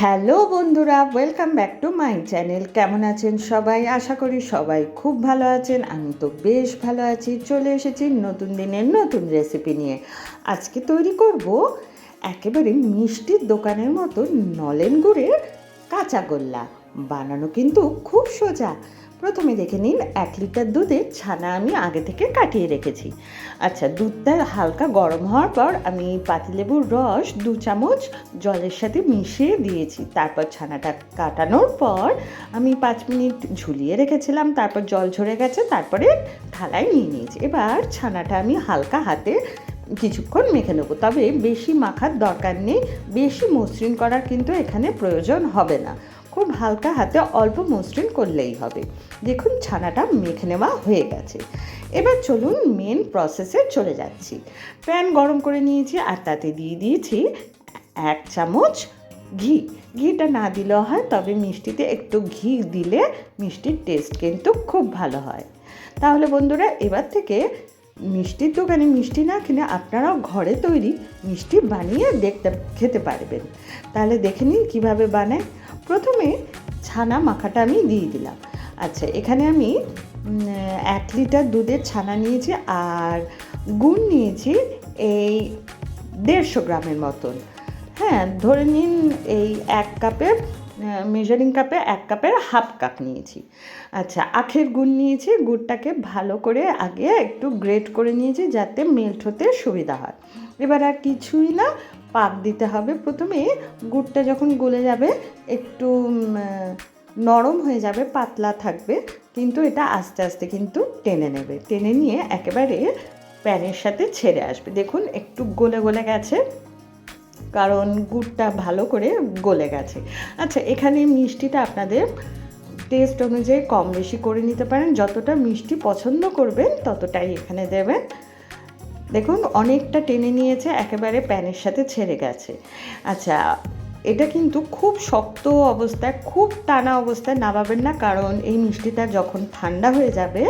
Hello বন্ধুরা welcome back to my channel কেমন আছেন সবাই? আশা করি সবাই খুব ভালো আছেন। আমি তো বেশ ভালো আছি। চলে এসেছি নতুন দিনের নতুন রেসিপি নিয়ে। আজকে তৈরি করব একেবারে মিষ্টির দোকানের মতো নলেন গুড়ের কাঁচাগোল্লা বানানো কিন্তু খুব সোজা। প্রথমে দেখে নিন এক লিটার দুধের ছানা আমি আগে থেকে কাটিয়ে রেখেছি। আচ্ছা দুধটা হালকা গরম হওয়ার পর আমি পাতিলেবুর রস দু চামচ জলের সাথে মিশিয়ে দিয়েছি। তারপর ছানাটা কাটানোর পর আমি পাঁচ মিনিট ঝুলিয়ে রেখেছিলাম, তারপর জল ঝরে গেছে, তারপরে থালায় নিয়ে নিয়েছি। এবার ছানাটা আমি হালকা হাতে কিছুক্ষণ মেখে নেব। তবে বেশি মাখার দরকার নেই, বেশি মসৃণ করার কিন্তু এখানে প্রয়োজন হবে না। খুব হালকা হাতে অল্প মসৃণ করলেই হবে। দেখুন, ছানাটা মেখে নেওয়া হয়ে গেছে। এবার চলুন মেন প্রসেসে চলে যাচ্ছি। প্যান গরম করে নিয়েছি আর তাতে দিয়ে দিয়েছি এক চামচ ঘি। ঘিটা না দিলেও হয়, তবে মিষ্টিতে একটু ঘি দিলে মিষ্টির টেস্ট কিন্তু খুব ভালো হয়। তাহলে বন্ধুরা, এবার থেকে মিষ্টির দোকানে মিষ্টি না কিনে আপনারাও ঘরে তৈরি মিষ্টি বানিয়ে দেখতে, খেতে পারবেন। তাহলে দেখে নিন কীভাবে বানায়। প্রথমে ছানা মাখাটা আমি দিয়ে দিলাম। আচ্ছা এখানে আমি এক লিটার দুধের ছানা নিয়েছি আর গুড় নিয়েছি এই দেড়শো গ্রামের মতন। হ্যাঁ ধরে নিন এই এক কাপের মেজারিং কাপে এক কাপের হাফ কাপ নিয়েছি। আচ্ছা আখের গুড় নিয়েছি, গুড়টাকে ভালো করে আগে একটু গ্রেট করে নিয়েছি যাতে মেল্ট হতে সুবিধা হয়। এবার আর কিছুই না, পাক দিতে হবে প্রথমে। গুড়টা যখন গলে যাবে, একটু নরম হয়ে যাবে, পাতলা থাকবে, কিন্তু এটা আস্তে আস্তে কিন্তু টেনে নেবে। টেনে নিয়ে একেবারে প্যানের সাথে ছেড়ে আসবে। দেখুন, একটু গলে গলে গেছে। কারণ গুড়টা ভালো করে গলে গেছে। আচ্ছা এখানে মিষ্টিটা আপনাদের টেস্ট অনুযায়ী কম বেশি করে নিতে পারেন। যতটা মিষ্টি পছন্দ করবেন, ততটাই এখানে দেবেন। দেখুন, অনেকটা টেনে নিয়েছে, একেবারে প্যানের সাথে ছেড়ে গেছে। আচ্ছা এটা কিন্তু খুব শক্ত অবস্থায়, খুব টানা অবস্থায় নামাবেন না, কারণ এই মিষ্টিটা যখন ঠান্ডা হয়ে যাবে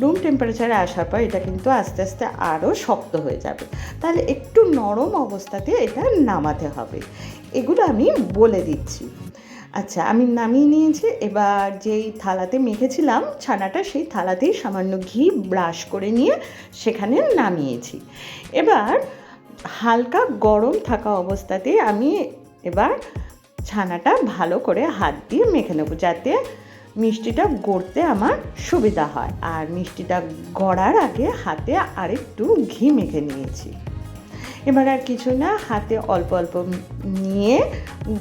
রুম টেম্পারেচারে আসার পর এটা কিন্তু আস্তে আস্তে আরও শক্ত হয়ে যাবে। তাহলে একটু নরম অবস্থাতে এটা নামাতে হবে। এগুলো আমি বলে দিচ্ছি। আচ্ছা আমি নামিয়ে নিয়েছি, এবার যেই থালাতে মেখেছিলাম ছানাটা, সেই থালাতেই সামান্য ঘি ব্রাশ করে নিয়ে সেখানে নামিয়েছি। এবার হালকা গরম থাকা অবস্থাতে আমি এবার ছানাটা ভালো করে হাত দিয়ে মেখে নেব, যাতে মিষ্টিটা গড়তে আমার সুবিধা হয়। আর মিষ্টিটা গড়ার আগে হাতে আরেকটু ঘি মেখে নিয়েছি। এবার আর কিছু না, হাতে অল্প অল্প নিয়ে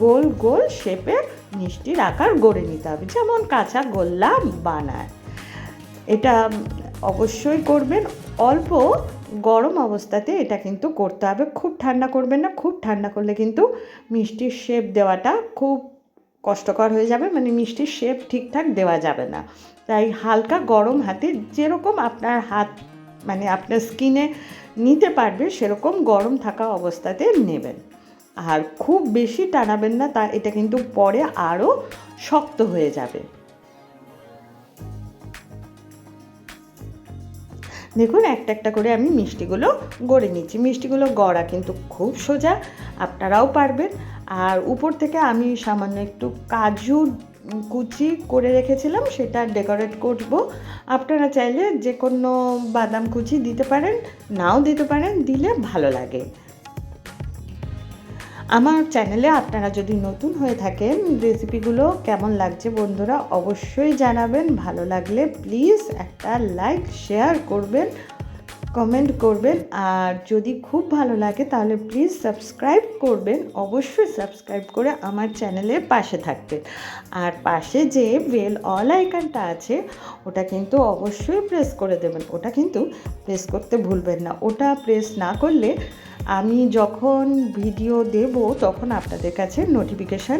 গোল গোল শেপে মিষ্টির আকার গড়ে নিতে হবে, যেমন কাঁচা গোল্লা বানায়। এটা অবশ্যই করবেন অল্প গরম অবস্থাতে এটা কিন্তু করতে হবে। খুব ঠান্ডা করবেন না, খুব ঠান্ডা করলে কিন্তু মিষ্টির শেপ দেওয়াটা খুব কষ্টকর হয়ে যাবে মানে মিষ্টির শেপ ঠিকঠাক দেওয়া যাবে না। তাই হালকা গরম হাতে যেরকম আপনার হাত মানে আপনার স্কিনে নিতে পারবে, সেরকম গরম থাকা অবস্থাতে নেবেন। আর খুব বেশি টানাবেন না, তা এটা কিন্তু পরে আরও শক্ত হয়ে যাবে। দেখুন, একটা একটা করে আমি মিষ্টিগুলো গড়ে নিচ্ছি। মিষ্টিগুলো গড়া কিন্তু খুব সোজা, আপনারাও পারবেন। আর উপর থেকে আমি সামান্য একটু কাজু কুচি করে রেখেছিলাম, সেটা ডেকোরেট করব। আপনারা চাইলে যে কোনো বাদাম কুচি দিতে পারেন, নাও দিতে পারেন, দিলে ভালো লাগে। আমার চ্যানেলে আপনারা যদি নতুন হয়ে থাকেন রেসিপিগুলো কেমন লাগছে বন্ধুরা অবশ্যই জানাবেন। ভালো লাগলে প্লিজ একটা লাইক শেয়ার করবেন কমেন্ট করবেন। আর যদি খুব ভালো লাগে তাহলে প্লিজ সাবস্ক্রাইব করবেন। অবশ্যই সাবস্ক্রাইব করে আমার চ্যানেলের পাশে থাকবেন। আর পাশে যে বেল অল আইকনটা আছে, ওটা কিন্তু অবশ্যই প্রেস করে দেবেন। ওটা কিন্তু প্রেস করতে ভুলবেন না। ওটা প্রেস না করলে আমি যখন ভিডিও দেব, তখন আপনাদের কাছে নোটিফিকেশান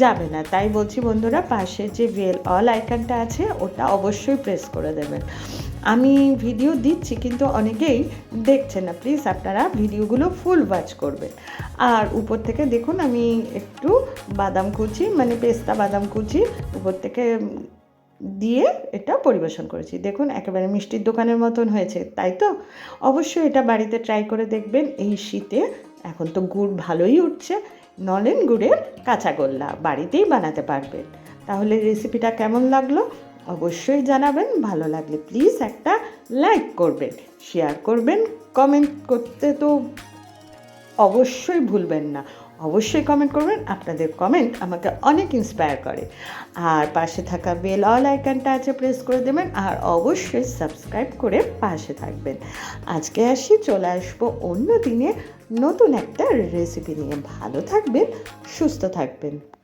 যাবে না। তাই বলছি বন্ধুরা, পাশে যে বেল অল আইকনটা আছে, ওটা অবশ্যই প্রেস করে দেবেন। আমি ভিডিও দিচ্ছি, কিন্তু অনেকেই দেখছে না। প্লিজ আপনারা ভিডিওগুলো ফুল ওয়াচ করবেন। আর উপর থেকে দেখুন, আমি একটু বাদাম কুচি মানে পেস্তা বাদাম কুচি, উপর থেকে দিয়ে এটা পরিবেশন করেছি। দেখুন, একেবারে মিষ্টির দোকানের মতন হয়েছে, তাই তো? অবশ্যই এটা বাড়িতে ট্রাই করে দেখবেন। এই শীতে এখন তো গুড় ভালোই উঠছে, নলেন গুড়ের কাঁচাগোল্লা বাড়িতেই বানাতে পারবেন। তাহলে রেসিপিটা কেমন লাগল? অবশ্যই জানাবেন, ভালো লাগলে প্লিজ একটা লাইক করবেন শেয়ার করবেন কমেন্ট করতে তো অবশ্যই ভুলবেন না। অবশ্যই কমেন্ট করবেন। আপনাদের কমেন্ট আমাকে অনেক ইন্সপায়ার করে। আর পাশে থাকা বেল অল আইকনটা আছে প্রেস করে দেবেন আর অবশ্যই সাবস্ক্রাইব করে পাশে থাকবেন। আজকে আসি, চলে আসব অন্য দিনে নতুন একটা রেসিপি নিয়ে। ভালো থাকবেন, সুস্থ থাকবেন।